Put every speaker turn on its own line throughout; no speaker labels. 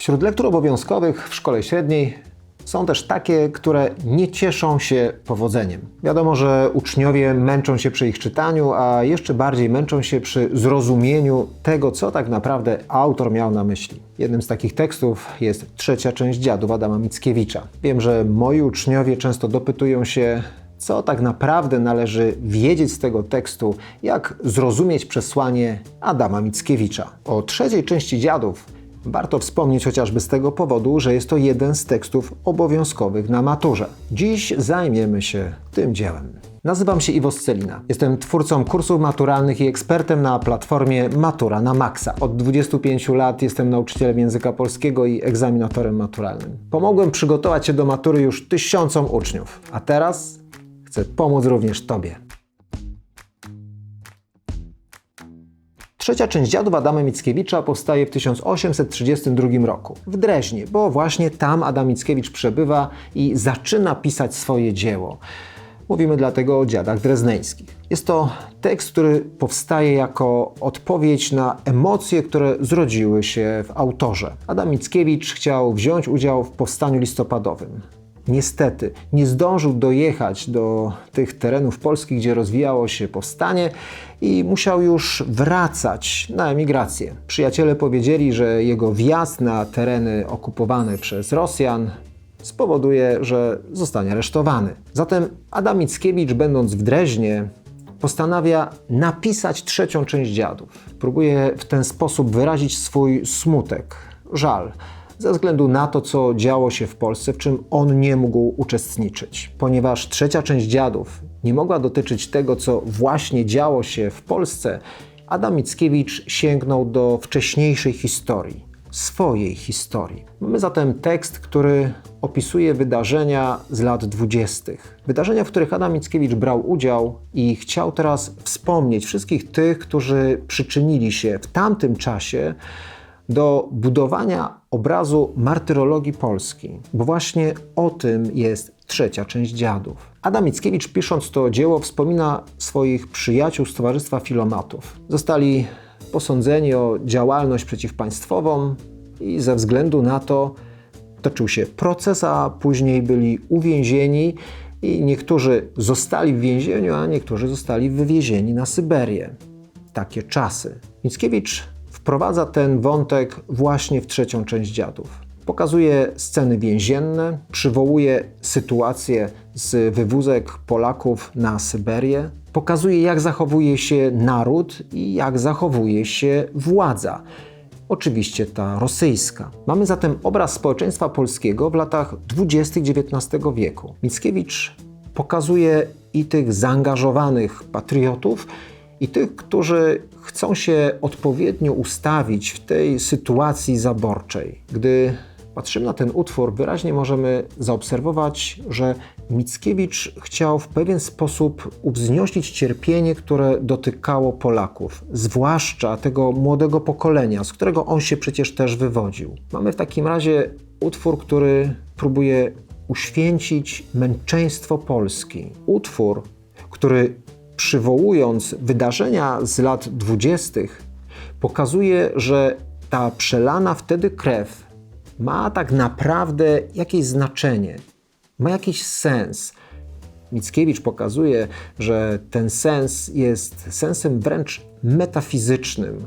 Wśród lektur obowiązkowych w szkole średniej są też takie, które nie cieszą się powodzeniem. Wiadomo, że uczniowie męczą się przy ich czytaniu, a jeszcze bardziej męczą się przy zrozumieniu tego, co tak naprawdę autor miał na myśli. Jednym z takich tekstów jest trzecia część dziadów Adama Mickiewicza. Wiem, że moi uczniowie często dopytują się, co tak naprawdę należy wiedzieć z tego tekstu, jak zrozumieć przesłanie Adama Mickiewicza. O trzeciej części dziadów warto wspomnieć chociażby z tego powodu, że jest to jeden z tekstów obowiązkowych na maturze. Dziś zajmiemy się tym dziełem. Nazywam się Iwo Scelina. Jestem twórcą kursów maturalnych i ekspertem na platformie Matura na Maxa. Od 25 lat jestem nauczycielem języka polskiego i egzaminatorem maturalnym. Pomogłem przygotować się do matury już tysiącom uczniów, a teraz chcę pomóc również Tobie. Trzecia część dziadów Adama Mickiewicza powstaje w 1832 roku w Dreźnie, bo właśnie tam Adam Mickiewicz przebywa i zaczyna pisać swoje dzieło. Mówimy dlatego o dziadach drezneńskich. Jest to tekst, który powstaje jako odpowiedź na emocje, które zrodziły się w autorze. Adam Mickiewicz chciał wziąć udział w powstaniu listopadowym. Niestety nie zdążył dojechać do tych terenów Polski, gdzie rozwijało się powstanie i musiał już wracać na emigrację. Przyjaciele powiedzieli, że jego wjazd na tereny okupowane przez Rosjan spowoduje, że zostanie aresztowany. Zatem Adam Mickiewicz, będąc w Dreźnie, postanawia napisać trzecią część dziadów. Próbuje w ten sposób wyrazić swój smutek, żal ze względu na to, co działo się w Polsce, w czym on nie mógł uczestniczyć. Ponieważ trzecia część dziadów nie mogła dotyczyć tego, co właśnie działo się w Polsce, Adam Mickiewicz sięgnął do wcześniejszej historii, swojej historii. Mamy zatem tekst, który opisuje wydarzenia z lat dwudziestych. Wydarzenia, w których Adam Mickiewicz brał udział i chciał teraz wspomnieć wszystkich tych, którzy przyczynili się w tamtym czasie do budowania obrazu martyrologii Polski, bo właśnie o tym jest trzecia część dziadów. Adam Mickiewicz, pisząc to dzieło, wspomina swoich przyjaciół z Towarzystwa Filomatów. Zostali posądzeni o działalność przeciwpaństwową i ze względu na to toczył się proces, a później byli uwięzieni i niektórzy zostali w więzieniu, a niektórzy zostali wywiezieni na Syberię. Takie czasy. Mickiewicz wprowadza ten wątek właśnie w trzecią część dziadów. Pokazuje sceny więzienne, przywołuje sytuację z wywózek Polaków na Syberię, pokazuje jak zachowuje się naród i jak zachowuje się władza. Oczywiście ta rosyjska. Mamy zatem obraz społeczeństwa polskiego w latach 20. XIX wieku. Mickiewicz pokazuje i tych zaangażowanych patriotów, i tych, którzy chcą się odpowiednio ustawić w tej sytuacji zaborczej. Gdy patrzymy na ten utwór, wyraźnie możemy zaobserwować, że Mickiewicz chciał w pewien sposób uwznosić cierpienie, które dotykało Polaków, zwłaszcza tego młodego pokolenia, z którego on się przecież też wywodził. Mamy w takim razie utwór, który próbuje uświęcić męczeństwo Polski. Utwór, który przywołując wydarzenia z lat dwudziestych, pokazuje, że ta przelana wtedy krew ma tak naprawdę jakieś znaczenie, ma jakiś sens. Mickiewicz pokazuje, że ten sens jest sensem wręcz metafizycznym,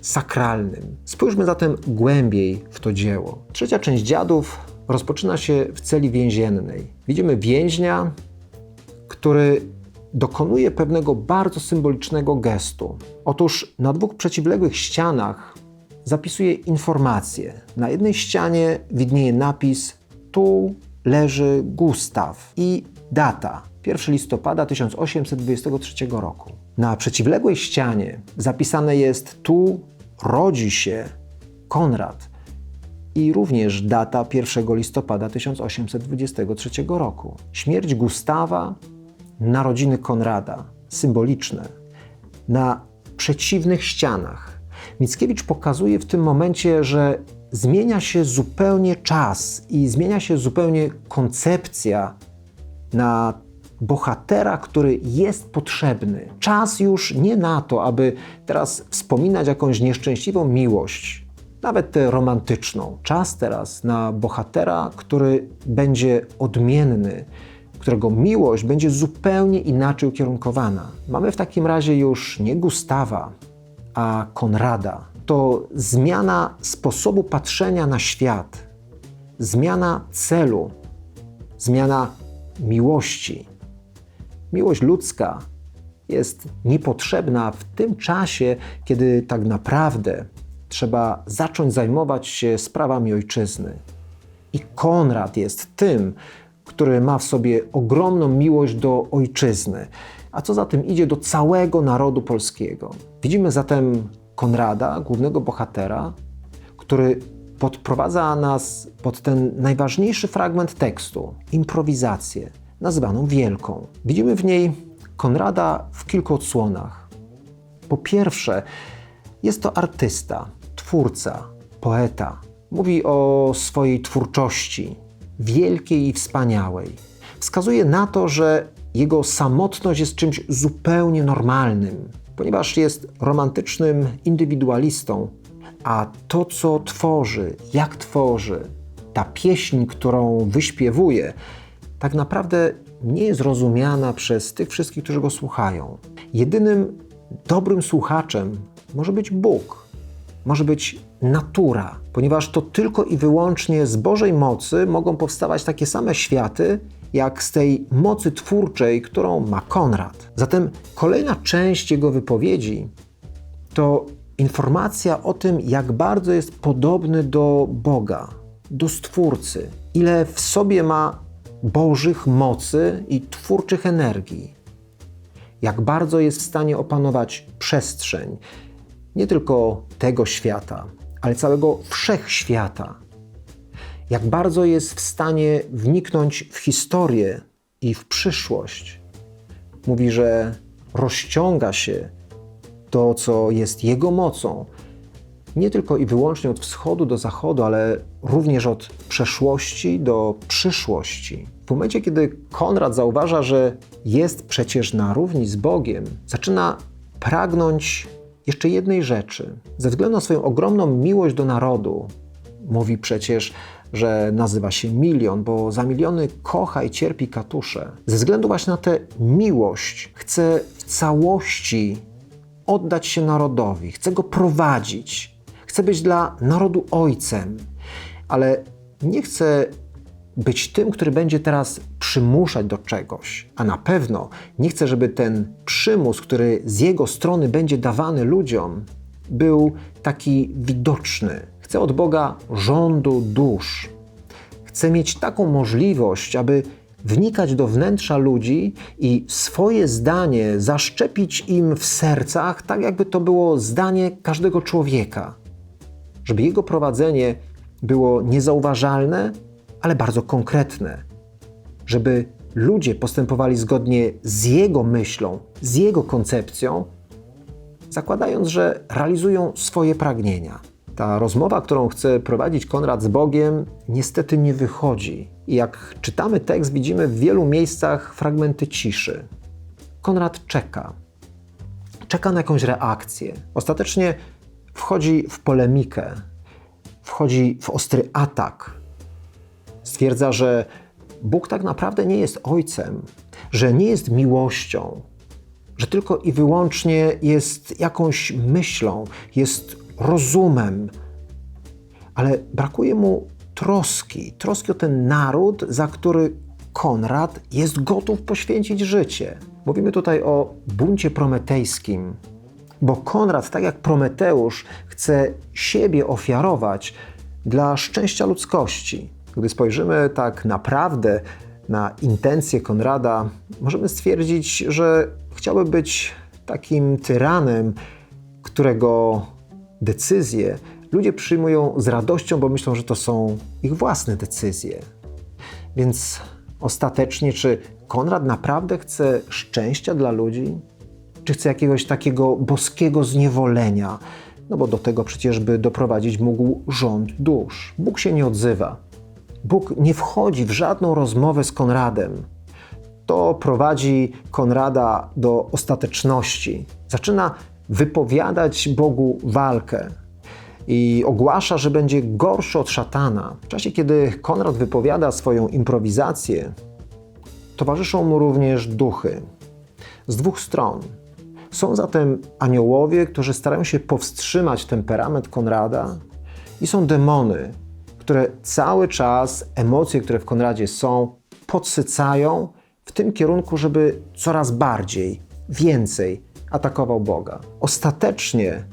sakralnym. Spójrzmy zatem głębiej w to dzieło. Trzecia część dziadów rozpoczyna się w celi więziennej. Widzimy więźnia, który dokonuje pewnego bardzo symbolicznego gestu. Otóż na dwóch przeciwległych ścianach zapisuje informacje. Na jednej ścianie widnieje napis: Tu leży Gustaw i data 1 listopada 1823 roku. Na przeciwległej ścianie zapisane jest: Tu rodzi się Konrad i również data 1 listopada 1823 roku. Śmierć Gustawa narodziny Konrada, symboliczne, na przeciwnych ścianach. Mickiewicz pokazuje w tym momencie, że zmienia się zupełnie czas i zmienia się zupełnie koncepcja na bohatera, który jest potrzebny. Czas już nie na to, aby teraz wspominać jakąś nieszczęśliwą miłość, nawet tę romantyczną. Czas teraz na bohatera, który będzie odmienny, którego miłość będzie zupełnie inaczej ukierunkowana. Mamy w takim razie już nie Gustawa, a Konrada. To zmiana sposobu patrzenia na świat, zmiana celu, zmiana miłości. Miłość ludzka jest niepotrzebna w tym czasie, kiedy tak naprawdę trzeba zacząć zajmować się sprawami ojczyzny. I Konrad jest tym, który ma w sobie ogromną miłość do ojczyzny, a co za tym idzie do całego narodu polskiego. Widzimy zatem Konrada, głównego bohatera, który podprowadza nas pod ten najważniejszy fragment tekstu improwizację, nazywaną Wielką. Widzimy w niej Konrada w kilku odsłonach. Po pierwsze, jest to artysta, twórca, poeta. Mówi o swojej twórczości, wielkiej i wspaniałej. Wskazuje na to, że jego samotność jest czymś zupełnie normalnym, ponieważ jest romantycznym indywidualistą, a to, co tworzy, jak tworzy, ta pieśń, którą wyśpiewuje, tak naprawdę nie jest rozumiana przez tych wszystkich, którzy go słuchają. Jedynym dobrym słuchaczem może być Bóg, może być natura, ponieważ to tylko i wyłącznie z Bożej mocy mogą powstawać takie same światy, jak z tej mocy twórczej, którą ma Konrad. Zatem kolejna część jego wypowiedzi to informacja o tym, jak bardzo jest podobny do Boga, do Stwórcy, ile w sobie ma Bożych mocy i twórczych energii. Jak bardzo jest w stanie opanować przestrzeń, nie tylko tego świata, ale całego wszechświata. Jak bardzo jest w stanie wniknąć w historię i w przyszłość. Mówi, że rozciąga się to, co jest jego mocą, nie tylko i wyłącznie od wschodu do zachodu, ale również od przeszłości do przyszłości. W momencie, kiedy Konrad zauważa, że jest przecież na równi z Bogiem, zaczyna pragnąć jeszcze jednej rzeczy. Ze względu na swoją ogromną miłość do narodu, mówi przecież, że nazywa się milion, bo za miliony kocha i cierpi katusze. Ze względu właśnie na tę miłość chce w całości oddać się narodowi, chce go prowadzić, chce być dla narodu ojcem, ale nie chce być tym, który będzie teraz przymuszać do czegoś, a na pewno nie chce, żeby ten przymus, który z jego strony będzie dawany ludziom, był taki widoczny. Chce od Boga rządu dusz. Chce mieć taką możliwość, aby wnikać do wnętrza ludzi i swoje zdanie zaszczepić im w sercach, tak jakby to było zdanie każdego człowieka. Żeby jego prowadzenie było niezauważalne, ale bardzo konkretne. Żeby ludzie postępowali zgodnie z jego myślą, z jego koncepcją, zakładając, że realizują swoje pragnienia. Ta rozmowa, którą chce prowadzić Konrad z Bogiem, niestety nie wychodzi. I jak czytamy tekst, widzimy w wielu miejscach fragmenty ciszy. Konrad czeka. Czeka na jakąś reakcję. Ostatecznie wchodzi w polemikę, wchodzi w ostry atak. Stwierdza, że Bóg tak naprawdę nie jest ojcem, że nie jest miłością, że tylko i wyłącznie jest jakąś myślą, jest rozumem, ale brakuje mu troski, troski o ten naród, za który Konrad jest gotów poświęcić życie. Mówimy tutaj o buncie prometejskim, bo Konrad, tak jak Prometeusz, chce siebie ofiarować dla szczęścia ludzkości. Gdy spojrzymy tak naprawdę na intencje Konrada, możemy stwierdzić, że chciałby być takim tyranem, którego decyzje ludzie przyjmują z radością, bo myślą, że to są ich własne decyzje. Więc ostatecznie, czy Konrad naprawdę chce szczęścia dla ludzi? Czy chce jakiegoś takiego boskiego zniewolenia? No bo do tego przecież by doprowadzić mógł rząd dusz. Bóg się nie odzywa. Bóg nie wchodzi w żadną rozmowę z Konradem. To prowadzi Konrada do ostateczności. Zaczyna wypowiadać Bogu walkę. i ogłasza, że będzie gorszy od szatana. W czasie, kiedy Konrad wypowiada swoją improwizację, towarzyszą mu również duchy z dwóch stron. Są zatem aniołowie, którzy starają się powstrzymać temperament Konrada, i są demony, które cały czas emocje, które w Konradzie są, podsycają w tym kierunku, żeby coraz bardziej, więcej atakował Boga. Ostatecznie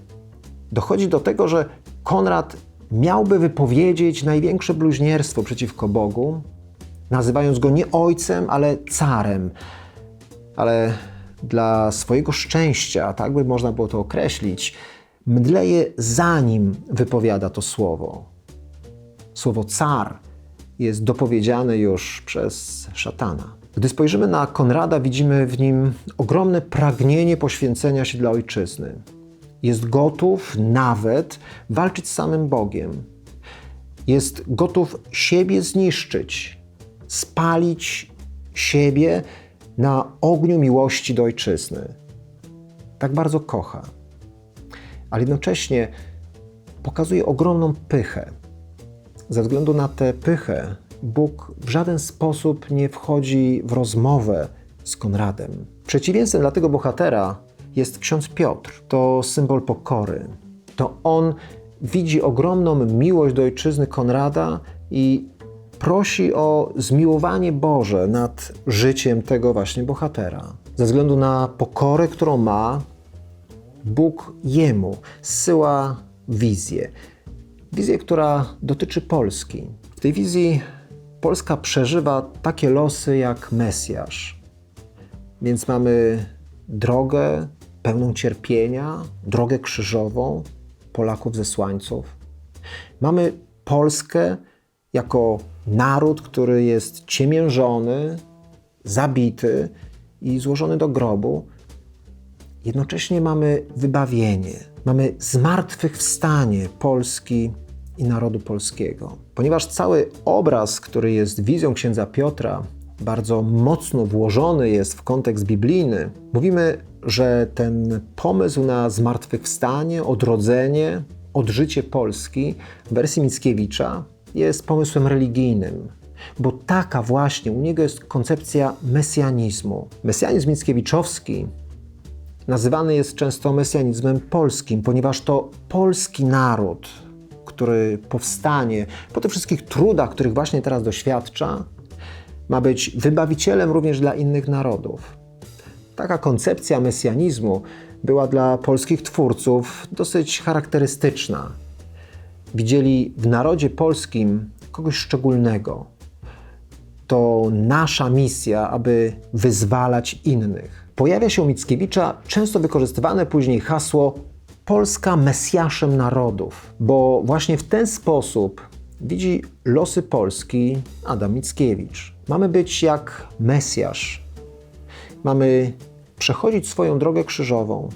dochodzi do tego, że Konrad miałby wypowiedzieć największe bluźnierstwo przeciwko Bogu, nazywając go nie ojcem, ale carem. Ale dla swojego szczęścia, tak by można było to określić, mdleje zanim wypowiada to słowo. Słowo car jest dopowiedziane już przez szatana. Gdy spojrzymy na Konrada, widzimy w nim ogromne pragnienie poświęcenia się dla ojczyzny. Jest gotów nawet walczyć z samym Bogiem. Jest gotów siebie zniszczyć, spalić siebie na ogniu miłości do ojczyzny. Tak bardzo kocha. Ale jednocześnie pokazuje ogromną pychę. Ze względu na tę pychę, Bóg w żaden sposób nie wchodzi w rozmowę z Konradem. Przeciwieństwem dla tego bohatera jest ksiądz Piotr. To symbol pokory. To on widzi ogromną miłość do ojczyzny Konrada i prosi o zmiłowanie Boże nad życiem tego właśnie bohatera. Ze względu na pokorę, którą ma, Bóg jemu zsyła wizję. Wizję, która dotyczy Polski. W tej wizji Polska przeżywa takie losy jak Mesjasz. Więc mamy drogę pełną cierpienia, drogę krzyżową Polaków zesłańców. Mamy Polskę jako naród, który jest ciemiężony, zabity i złożony do grobu. Jednocześnie mamy wybawienie, mamy zmartwychwstanie Polski i narodu polskiego. Ponieważ cały obraz, który jest wizją księdza Piotra, bardzo mocno włożony jest w kontekst biblijny, mówimy, że ten pomysł na zmartwychwstanie, odrodzenie, odżycie Polski w wersji Mickiewicza jest pomysłem religijnym, bo taka właśnie u niego jest koncepcja mesjanizmu. Mesjanizm mickiewiczowski nazywany jest często mesjanizmem polskim, ponieważ to polski naród, który powstanie po tych wszystkich trudach, których właśnie teraz doświadcza, ma być wybawicielem również dla innych narodów. Taka koncepcja mesjanizmu była dla polskich twórców dosyć charakterystyczna. Widzieli w narodzie polskim kogoś szczególnego. To nasza misja, aby wyzwalać innych. Pojawia się u Mickiewicza często wykorzystywane później hasło Polska Mesjaszem narodów, bo właśnie w ten sposób widzi losy Polski Adam Mickiewicz. Mamy być jak Mesjasz. Mamy przechodzić swoją drogę krzyżową.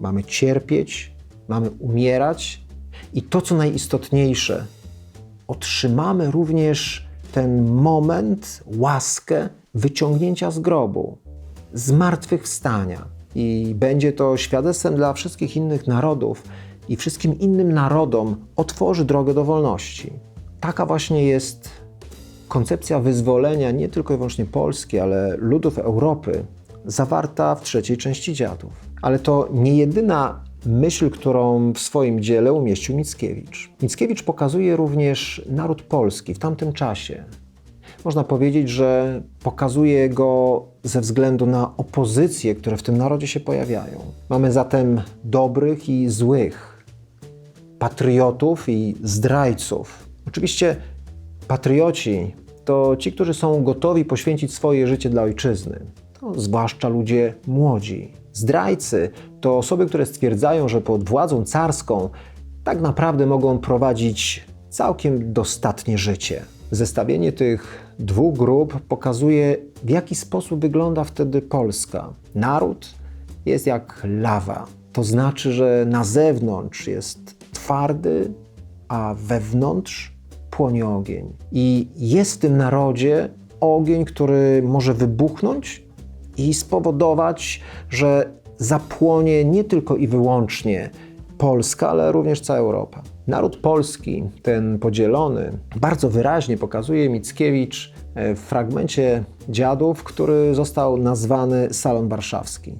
Mamy cierpieć, mamy umierać i to, co najistotniejsze, otrzymamy również ten moment, łaskę wyciągnięcia z grobu, zmartwychwstania. I będzie to świadectwem dla wszystkich innych narodów i wszystkim innym narodom otworzy drogę do wolności. Taka właśnie jest koncepcja wyzwolenia nie tylko i wyłącznie Polski, ale ludów Europy, zawarta w trzeciej części Dziadów. Ale to nie jedyna myśl, którą w swoim dziele umieścił Mickiewicz. Mickiewicz pokazuje również naród polski w tamtym czasie. Można powiedzieć, że pokazuje go ze względu na opozycje, które w tym narodzie się pojawiają. Mamy zatem dobrych i złych, patriotów i zdrajców. Oczywiście patrioci to ci, którzy są gotowi poświęcić swoje życie dla ojczyzny. To zwłaszcza ludzie młodzi. Zdrajcy to osoby, które stwierdzają, że pod władzą carską tak naprawdę mogą prowadzić całkiem dostatnie życie. Zestawienie tych dwóch grup pokazuje, w jaki sposób wygląda wtedy Polska. Naród jest jak lawa. To znaczy, że na zewnątrz jest twardy, a wewnątrz płonie ogień. I jest w tym narodzie ogień, który może wybuchnąć i spowodować, że zapłonie nie tylko i wyłącznie Polska, ale również cała Europa. Naród polski, ten podzielony, bardzo wyraźnie pokazuje Mickiewicz e, w fragmencie Dziadów, który został nazwany Salon Warszawski.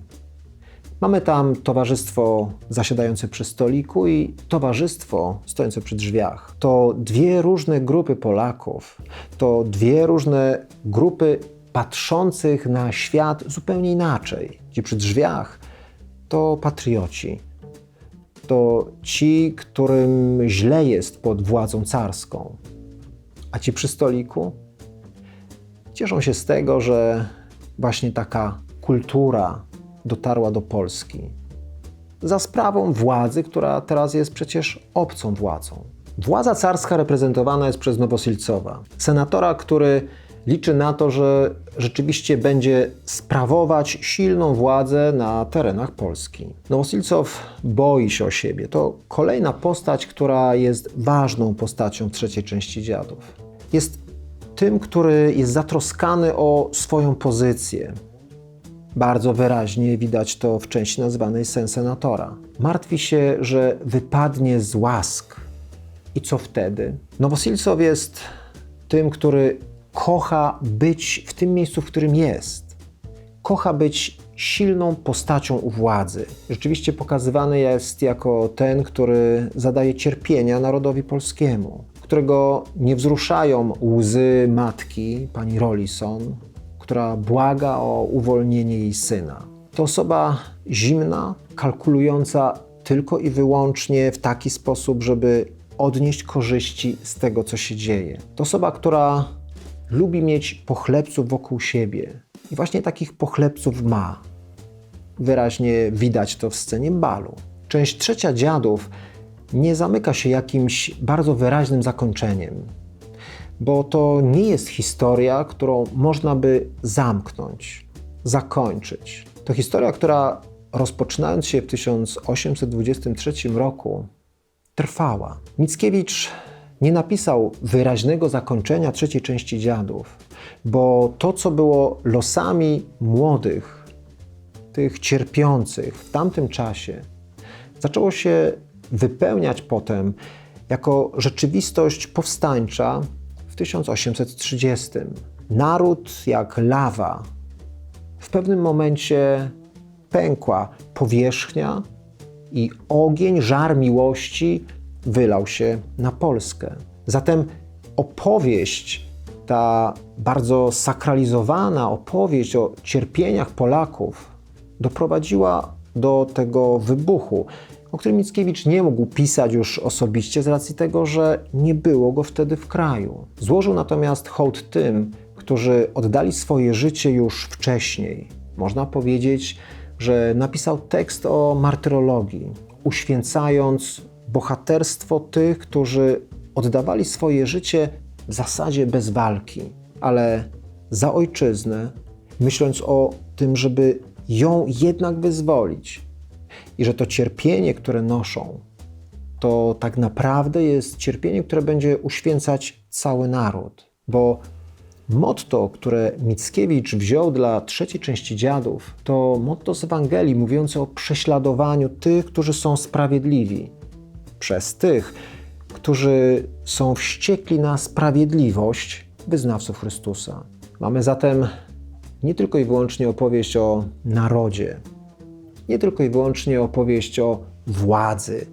Mamy tam towarzystwo zasiadające przy stoliku i towarzystwo stojące przy drzwiach. To dwie różne grupy Polaków, to dwie różne grupy patrzących na świat zupełnie inaczej. Ci przy drzwiach to patrioci. To ci, którym źle jest pod władzą carską. A ci przy stoliku cieszą się z tego, że właśnie taka kultura dotarła do Polski. Za sprawą władzy, która teraz jest przecież obcą władzą. Władza carska reprezentowana jest przez Nowosilcowa, senatora, który liczy na to, że rzeczywiście będzie sprawować silną władzę na terenach Polski. Nowosilcow boi się o siebie. To kolejna postać, która jest ważną postacią trzeciej części Dziadów. Jest tym, który jest zatroskany o swoją pozycję, bardzo wyraźnie widać to w części nazwanej Sen Senatora. Martwi się, że wypadnie z łask. I co wtedy? Nowosilcow jest tym, który kocha być w tym miejscu, w którym jest. Kocha być silną postacią u władzy. Rzeczywiście pokazywany jest jako ten, który zadaje cierpienia narodowi polskiemu, którego nie wzruszają łzy matki, pani Rollison, która błaga o uwolnienie jej syna. To osoba zimna, kalkulująca tylko i wyłącznie w taki sposób, żeby odnieść korzyści z tego, co się dzieje. To osoba, która lubi mieć pochlebców wokół siebie. I właśnie takich pochlebców ma. Wyraźnie widać to w scenie balu. Część trzecia dziadów nie zamyka się jakimś bardzo wyraźnym zakończeniem bo to nie jest historia, którą można by zamknąć, zakończyć. To historia, która rozpoczynając się w 1823 roku, trwała. Mickiewicz nie napisał wyraźnego zakończenia trzeciej części dziadów, bo to, co było losami młodych, tych cierpiących w tamtym czasie, zaczęło się wypełniać potem jako rzeczywistość powstańcza, 1830. Naród jak lawa w pewnym momencie pękła powierzchnia i ogień, żar miłości wylał się na Polskę. Zatem opowieść, ta bardzo sakralizowana opowieść o cierpieniach Polaków doprowadziła do tego wybuchu o którym Mickiewicz nie mógł pisać już osobiście z racji tego, że nie było go wtedy w kraju. Złożył natomiast hołd tym, którzy oddali swoje życie już wcześniej. Można powiedzieć, że napisał tekst o martyrologii, uświęcając bohaterstwo tych, którzy oddawali swoje życie w zasadzie bez walki, ale za ojczyznę, myśląc o tym, żeby ją jednak wyzwolić, i że to cierpienie, które noszą, to tak naprawdę jest cierpienie, które będzie uświęcać cały naród. Bo motto, które Mickiewicz wziął dla trzeciej części dziadów, to motto z Ewangelii mówiące o prześladowaniu tych, którzy są sprawiedliwi, przez tych, którzy są wściekli na sprawiedliwość wyznawców Chrystusa. Mamy zatem nie tylko i wyłącznie opowieść o narodzie, nie tylko i wyłącznie opowieść o władzy,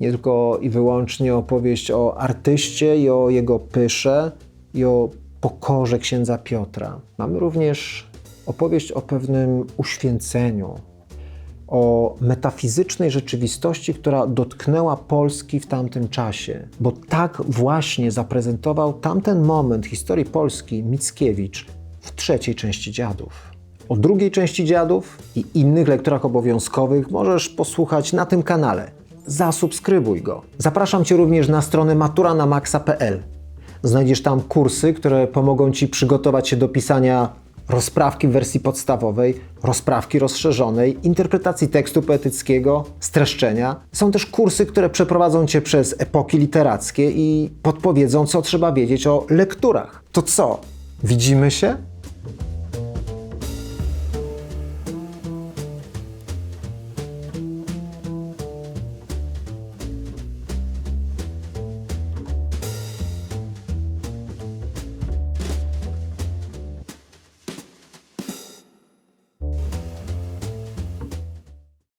nie tylko i wyłącznie opowieść o artyście i o jego pysze i o pokorze księdza Piotra. Mamy również opowieść o pewnym uświęceniu, o metafizycznej rzeczywistości, która dotknęła Polski w tamtym czasie. Bo tak właśnie zaprezentował tamten moment historii Polski Mickiewicz w trzeciej części Dziadów. O drugiej części dziadów i innych lekturach obowiązkowych możesz posłuchać na tym kanale. Zasubskrybuj go. Zapraszam Cię również na stronę maturanamaxa.pl. Znajdziesz tam kursy, które pomogą Ci przygotować się do pisania rozprawki w wersji podstawowej, rozprawki rozszerzonej, interpretacji tekstu poetyckiego, streszczenia. Są też kursy, które przeprowadzą Cię przez epoki literackie i podpowiedzą, co trzeba wiedzieć o lekturach. To co? Widzimy się?